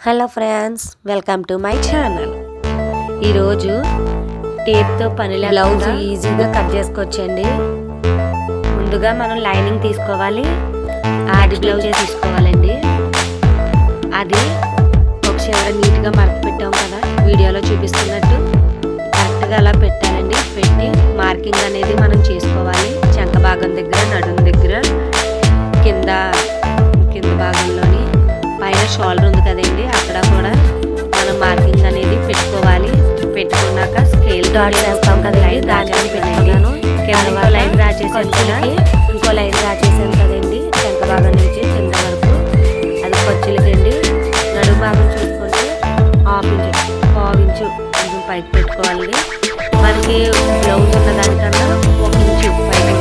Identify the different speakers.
Speaker 1: Hello friends welcome to my channel. ఈరోజు టేప్తో పనిలో బ్లౌజ్ ఈజీగా కట్ చేసుకోవచ్చండి. ముందుగా మనం లైనింగ్ తీసుకోవాలి. ఆది బ్లౌజ్ తీసుకోవాలండి. అది ఒక చివర నీట్గా మడత పెట్టాం కదా వీడియోలో చూపిస్తున్నట్టు. కరెక్ట్గా అలా పెట్టాలండి. పెట్టి మార్కింగ్ అనేది మనం చేసుకోవాలి. చంక భాగం దగ్గర నడుము డాట్ వేస్తాం కదా లైన్ డ్రా చేసి పెట్టాను కింద లైన్ డ్రా చేసాను ఇంకో లైన్ డ్రా చేసాను కదండి వెనక భాగం నుంచి కింద వరకు అది ఖర్చులకండి నడుము భాగం చూసుకుంటే హాఫ్ ఇంచు పావు ఇంచు పైకి పెట్టుకోవాలి. మనకి బ్లౌజ్ ఉన్న దానికన్నా ఒక ఇంచు పైకి